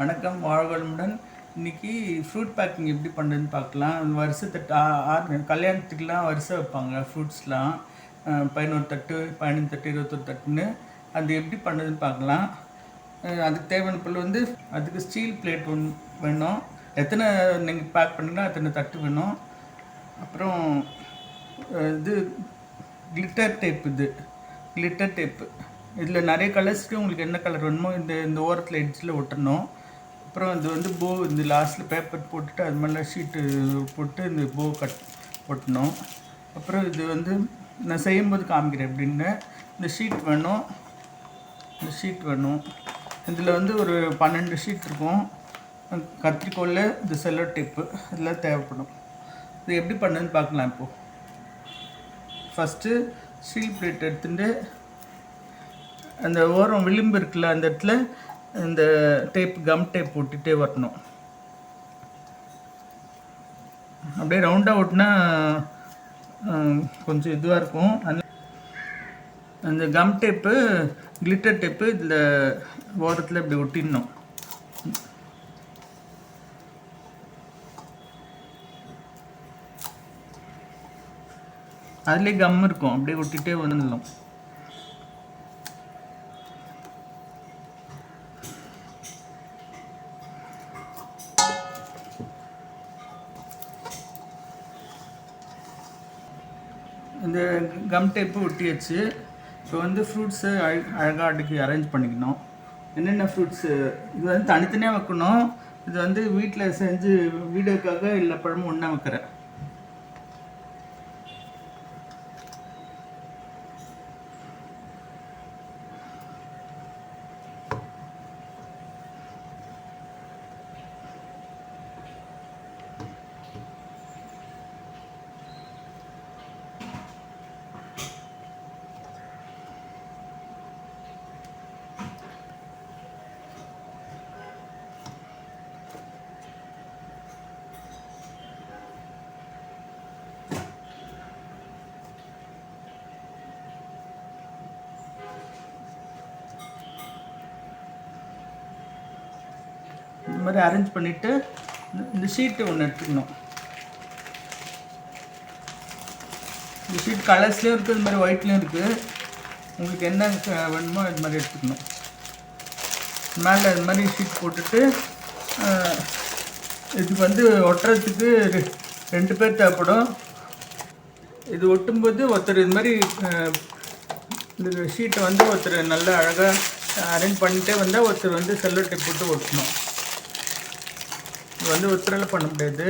வணக்கம் வாழ்வளமுடன் இன்னைக்கு fruit packing எப்படி பண்ணுறதுன்னு பார்க்கலாம். வருஷத்தட்டு ஆ- ஆறு கல்யாணத்துக்குலாம் வருஷம் வைப்பாங்க ஃப்ரூட்ஸ்லாம் பதினோரு தட்டு பதினஞ்சு தட்டு இருபத்தொரு தட்டுன்னு. அது எப்படி பண்ணுறதுன்னு பார்க்கலாம். அதுக்கு தேவையான பொருள் வந்து அதுக்கு ஸ்டீல் பிளேட் ஒன்று வேணும். எத்தனை நீங்கள் பேக் பண்ணுறீங்களோ அத்தனை தட்டு வேணும். அப்புறம் இது கிளிட்டர் டேப் இது. கிளிட்டர் டேப்பு இதில் நிறைய கலர்ஸ்க்கு உங்களுக்கு என்ன கலர் வேணுமோ இந்த இந்த ஓரத்தில் எட்ஜில் ஒட்டணும். அப்புறம் இது வந்து போ இந்த லாஸ்ட்டில் பேப்பர் போட்டுட்டு அது மேலே ஷீட்டு போட்டு இந்த போ கட் ஒட்டணும் அப்புறம் இது வந்து நான் செய்யும்போது காமிக்கிறேன் எப்படின்னு. இந்த ஷீட் வேணும். இந்த ஷீட் வேணும். இதில் வந்து ஒரு பன்னெண்டு ஷீட் இருக்கும். கத்திரிக்கோல் இந்த செல்லோ டேப்பு இதெல்லாம் தேவைப்படும். இது எப்படி பண்ணுன்னு பார்க்கலாம் இப்போது ஃபஸ்ட்டு ஸ்டீல் பிளேட் எடுத்துட்டு அந்த ஓரம் விளிம்பு இருக்குல்ல அந்த இடத்துல இந்த டேப் கம் டேப் போட்டுகிட்டே வரணும். அப்படியே ரவுண்டாக ஒட்டினா கொஞ்சம் இதுவாக இருக்கும். அந்த அந்த கம் டேப்பு கிளிட்டர் டேப்பு இதில் ஓரத்தில் இப்படி ஒட்டிடணும். அதுலேயே கம் இருக்கும். அப்படியே ஒட்டிகிட்டே வந்துடலாம் இந்த கம் டேப்பு ஒட்டியாச்சு. இப்போ வந்து ஃப்ரூட்ஸு அழ அழகாக அடுக்கி அரேஞ்ச் பண்ணிக்கணும். என்னென்ன ஃப்ரூட்ஸு இது வந்து தனித்தனியாக வைக்கணும். இது வந்து வீட்டில் செஞ்சு வீடியோக்காக இல்லை பழமும் ஒன்றா வைக்கிறேன். இது மாதிரி அரேஞ்ச் பண்ணிவிட்டு இந்த ஷீட்டு ஒன்று எடுத்துக்கணும். இந்த ஷீட் கலர்ஸ்லேயும் இருக்குது இது மாதிரி ஒயிட்லேயும் இருக்குது உங்களுக்கு என்ன வேணுமோ இது மாதிரி எடுத்துக்கணும். மேலே இது மாதிரி ஷீட் போட்டுட்டு இதுக்கு வந்து ஒட்டுறதுக்கு ரெ- ரெண்டு பேர் தேவைப்படும். இது ஒட்டும்போது ஒருத்தர் இது மாதிரி இந்த ஷீட்டை வந்து ஒருத்தர் நல்லா அழகாக அரேஞ்ச் பண்ணிட்டே வந்தால் ஒருத்தர் வந்து செல்லோ டேப் போட்டு ஒட்டணும். இது வந்து ஒருத்தரால் பண்ண முடியாது.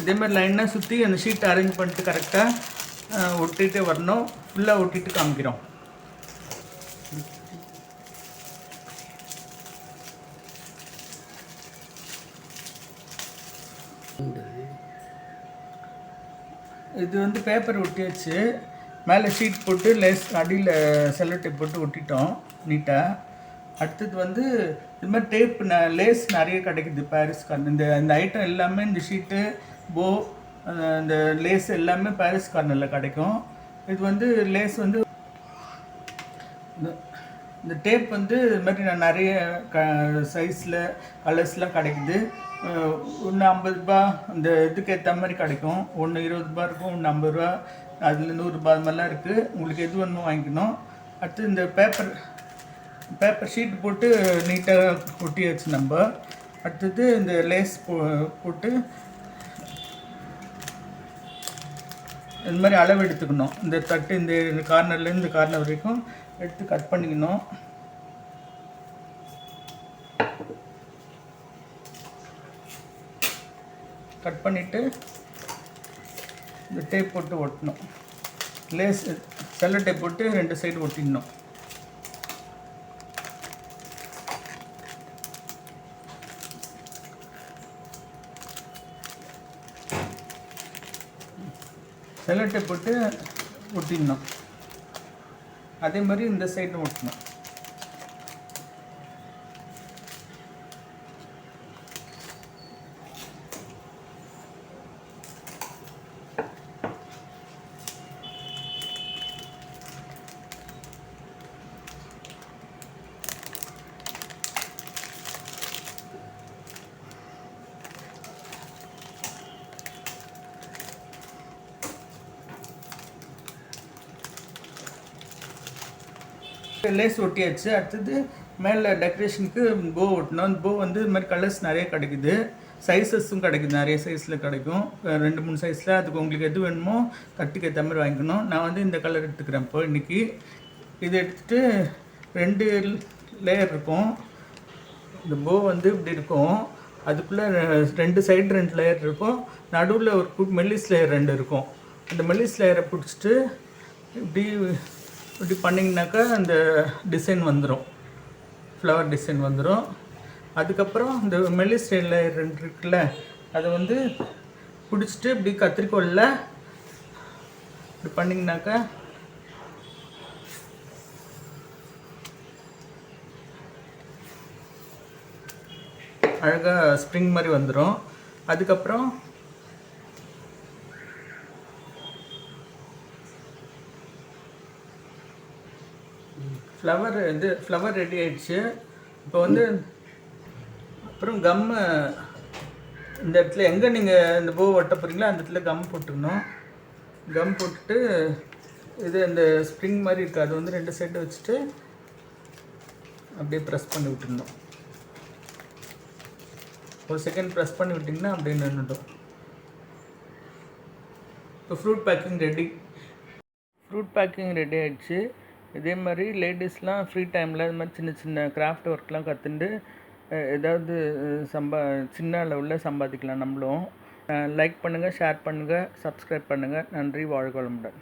இதே மாதிரி லைனாக சுற்றி அந்த ஷீட் அரேஞ்ச் பண்ணிட்டு கரெக்டாக ஒட்டிகிட்டே வரணும். ஃபுல்லாக ஒட்டிட்டு காமிக்கிறோம். இது வந்து பேப்பர் ஒட்டியாச்சு. மேலே ஷீட் போட்டு லேஸ் அடியில் செல்லோ டேப் போட்டு ஒட்டிட்டோம் நீட்டாக அடுத்தது வந்து இது மாதிரி டேப் ந லேஸ் நிறைய கிடைக்குது பாரிஸ் கார்னர் இந்த இந்த ஐட்டம் எல்லாமே இந்த ஷீட்டு போ இந்த லேஸ் எல்லாமே பாரிஸ் கார்னரில் கிடைக்கும். இது வந்து லேஸ் வந்து இந்த டேப் வந்து இது மாதிரி நான் நிறைய க சைஸில் கலர்ஸ்லாம் கிடைக்குது. ஒன்று ஐம்பது ரூபா அந்த இதுக்கு ஏற்ற மாதிரி கிடைக்கும். ஒன்று இருபது ரூபா இருக்கும் ஒன்று ஐம்பது ரூபா அதில் நூறுரூபா அது மாதிரிலாம் இருக்குது உங்களுக்கு எது வேணுமோ வாங்கிக்கணும். அடுத்து இந்த பேப்பர் பேப்பர் ஷீட் போட்டு நீட்டாக ஒட்டியாச்சு நம்ம. அடுத்தது இந்த லேஸ் போ போட்டு இது மாதிரி அளவு எடுத்துக்கணும். இந்த தட்டு இந்த கார்னர்லேருந்து இந்த கார்னர் வரைக்கும் எடுத்து கட் பண்ணிக்கணும். கட் பண்ணிவிட்டு இந்த டேப் போட்டு ஒட்டணும். லேஸ் செல்ல டேப் போட்டு ரெண்டு சைடு ஒட்டிடணும். செல்ல போட்டு ஒட்டிடணும். அதே மாதிரி இந்த சைடும் ஒட்டணும். லேஸ் ஒட்டியாச்சு. அடுத்தது மேலே டெக்கரேஷனுக்கு போ ஒட்டணும். அந்த போ வந்து இது மாதிரி கலர்ஸ் நிறைய கிடைக்குது. சைஸஸும் கிடைக்குது. நிறைய சைஸில் கிடைக்கும். ரெண்டு மூணு சைஸில் அதுக்கு உங்களுக்கு எது வேணுமோ கட்டுக்கு ஏற்ற மாதிரி வாங்கிக்கணும். நான் வந்து இந்த கலர் எடுத்துக்கிறேன் இப்போ இன்றைக்கி இது எடுத்துகிட்டு ரெண்டு லேயர் இருக்கும். இந்த போ வந்து இப்படி இருக்கும். அதுக்குள்ளே ரெண்டு சைடு ரெண்டு லேயர் இருக்கும். நடுவில் ஒரு மெல்லிஸ் லேயர் ரெண்டு இருக்கும். அந்த மெல்லிஸ் லேயரை பிடிச்சிட்டு இப்படி இப்படி பண்ணிங்கனாக்கா அந்த டிசைன் வந்துடும் ஃப்ளவர் டிசைன் வந்துடும் அதுக்கப்புறம் இந்த மெல்லிஸ் ரெண்டு இருக்குல்ல அதை வந்து பிடிச்சிட்டு இப்படி கத்திரிக்கோலில் இப்படி பண்ணிங்கனாக்கா அழகாக ஸ்ப்ரிங் மாதிரி வந்துடும் அதுக்கப்புறம் ஃப்ளவர் இது ஃப்ளவர் ரெடி ஆயிடுச்சு. இப்போ வந்து அப்புறம் கம்மு இந்த இடத்துல எங்கே நீங்கள் இந்த பூ ஒட்ட போகிறீங்களோ அந்த இடத்துல கம் போட்டுக்கணும். கம் போட்டுட்டு இது இந்த ஸ்ப்ரிங் மாதிரி இருக்குது அது வந்து ரெண்டு சைடு வச்சுட்டு அப்படியே ப்ரெஸ் பண்ணி விட்டுருந்தோம் ஒரு செகண்ட் ப்ரெஸ் பண்ணி விட்டிங்கன்னா அப்படியே நின்றுடும். இப்போ fruit packing ready fruit packing ready ஆகிடுச்சு இதே மாதிரி லேடிஸ்லாம் ஃப்ரீ டைமில் இது மாதிரி சின்ன சின்ன கிராஃப்ட் ஒர்க்லாம் கற்றுண்டு ஏதாவது சம்பா சின்ன அளவில் சம்பாதிக்கலாம் நம்மளும். லைக் பண்ணுங்கள் ஷேர் பண்ணுங்கள் சப்ஸ்கிரைப் பண்ணுங்கள் நன்றி வாழ்க வளமுடன்.